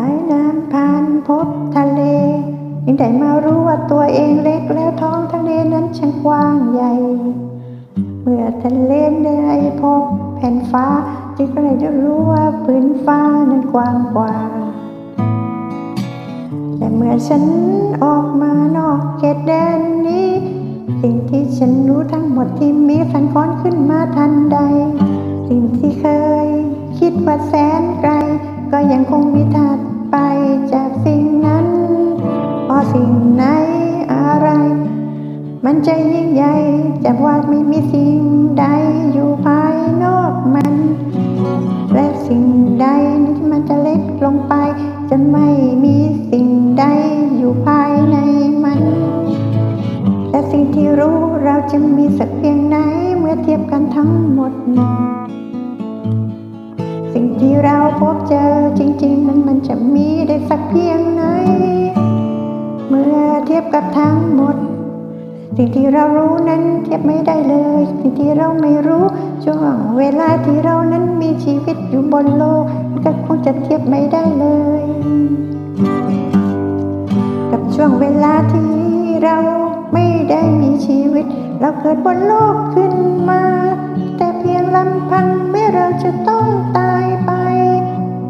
ใต้น้ำผ่านพบทะเลยังได้มารู้ว่าตัวเองเล็กแล้วท้องทะเลนั้นช่างกว้างใหญ่ เมื่อทะเลได้พบแผ่นฟ้าจึงก็เลยได้รู้ว่าพื้นฟ้านั้นกว้างกว่าแต่เมื่อฉันออกมานอกเขตแดนนี้ สิ่งที่ฉันรู้ทั้งหมดที่มีสันค้อนขึ้นมาทันใด สิ่งที่เคยคิดว่าแสนไกล ก็ยังคงมีถัดไปจาก มันจะยิ่งใหญ่จากว่าไม่มีสิ่งใดอยู่ภายนอกมัน และสิ่งใดที่มันจะเล็กลงไป จะไม่มีสิ่งใดอยู่ภายในมันแต่สิ่งที่รู้เราจะมีสักเพียงไหนเมื่อเทียบกันทั้งหมด สิ่งที่เราพบเจอจริง ๆ นั้นมันจะมีได้สักเพียงไหน เมื่อเทียบกับทั้งหมด สิ่งที่เรารู้นั้นเทียบไม่ได้เลย สิ่งที่เราไม่รู้ช่วงเวลาที่เรานั้นมีชีวิตอยู่บนโลกก็คงจะเทียบไม่ได้เลย กับช่วงเวลาที่เราไม่ได้มีชีวิต เราเกิดบนโลกขึ้นมา แต่เพียงลำพังเมื่อเราจะต้องตายไป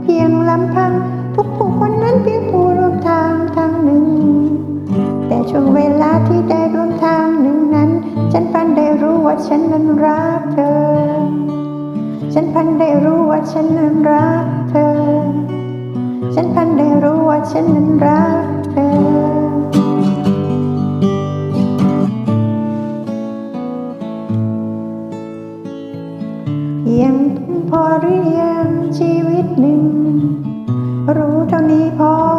เพียงลำพังทุกผู้คนนั้นเพียงผู้ร่วมทางทางหนึ่ง แต่ช่วงเวลาที่ได้ ฉันนั้นรักเธอ ฉันพันได้รู้ว่าฉันนั้นรักเธอ ฉันพันได้รู้ว่าฉันนั้นรักเธอเพียงพอหรือยังชีวิตหนึ่ง รู้เท่านี้พอ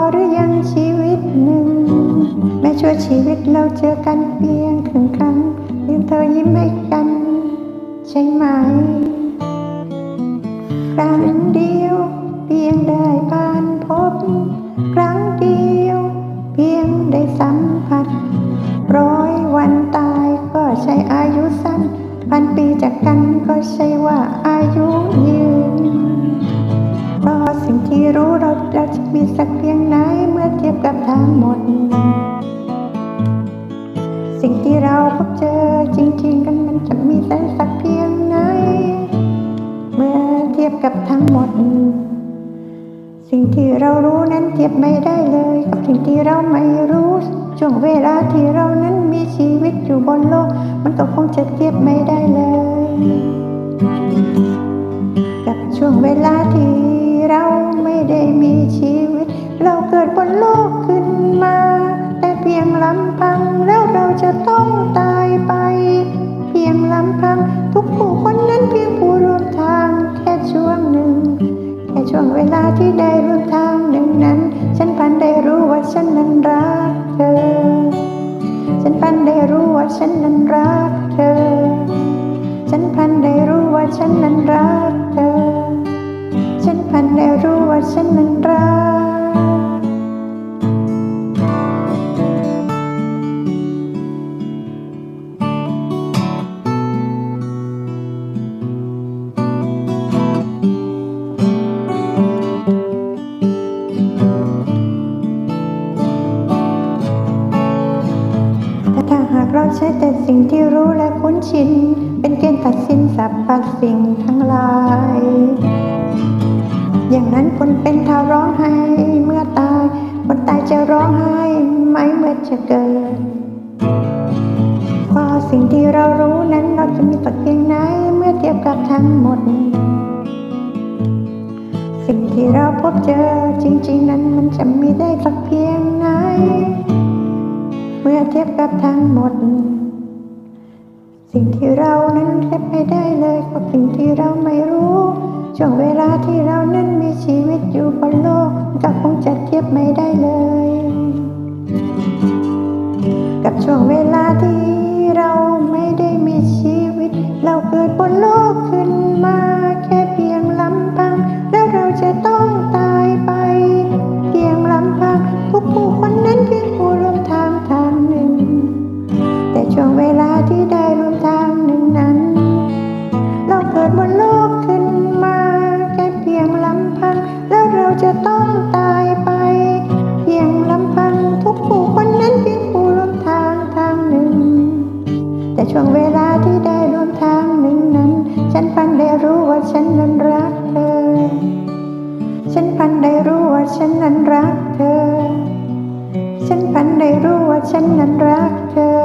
ชั่วชีวิตเราเจอกันเพียงครึ่งครั้งเพียงเธอยิ้มให้กัน ใช่ไหมครั้งเดียว เพียงได้ผ่านพบ ครั้งเดียว เพียงได้สัมผัส ร้อยวันตายก็ใช่อายุสั้น พันปีจากกันก็ใช่ว่าอายุยืนเพราะสิ่งที่รู้เราเราจะมีสักเพียงไหนเมื่อเทียบกับทั้งหมด พบเจอจริงๆ กันมันจะมีได้สักเพียงไหน เมื่อเทียบกับทั้งหมด สิ่งที่เรารู้นั้นเทียบไม่ได้เลย กับสิ่งที่เราไม่รู้ช่วงเวลาที่เรานั้นมีชีวิตอยู่บนโลก มันก็คงจะเทียบไม่ได้เลย กับช่วงเวลาที่เราไม่ได้มีชีวิต เราเกิดบนโลกขึ้นมา ลำพังแล้วเราจะต้องตายไป เพียงลำพัง ทุกผู้คนนั้นเพียงผู้ร่วมทาง แค่ช่วงหนึ่ง แค่ช่วงเวลาที่ได้ร่วมทางหนึ่งนั้น ฉันพันได้รู้ว่าฉันนั้นรักเธอ ฉันพันได้รู้ว่าฉันนั้นรักเธอ ฉันพันได้รู้ว่าฉันนั้นรักเธอ ฉันพันได้รู้ว่าฉันนั้นรัก ถ้าหากเราใช้แต่สิ่งที่รู้และคุ้นชิน เป็นเกณฑ์ตัดสินสรรพสิ่งทั้งหลาย อย่างนั้นคนเป็นทาร้องไห้เมื่อตาย คนตายจะร้องไห้ไหมเมื่อจะเกิดพราสิ่งที่เรารู้นั้นเราจะมีสักเพียงไหนเมื่อเทียบกับทั้งหมด สิ่งที่เราพบเจอจริง ๆ นั้นมันจะมีได้สักเพียงไหน เมื่อเทียบกับทั้งหมด สิ่งที่เรานั้นเทียบไม่ได้เลยกับสิ่งที่เราไม่รู้ช่วงเวลาที่เรานั้นมีชีวิตอยู่บนโลกก็คงจะเทียบไม่ได้เลย กับช่วงเวลาที่ ช่วงเวลาที่ได้ร่วมทางหนึ่งนั้น ฉันพันได้รู้ว่าฉันนั้นรักเธอ ฉันพันได้รู้ว่าฉันนั้นรักเธอ ฉันพันได้รู้ว่าฉันนั้นรักเธอ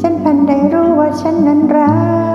ฉันพันได้รู้ว่าฉันนั้นรัก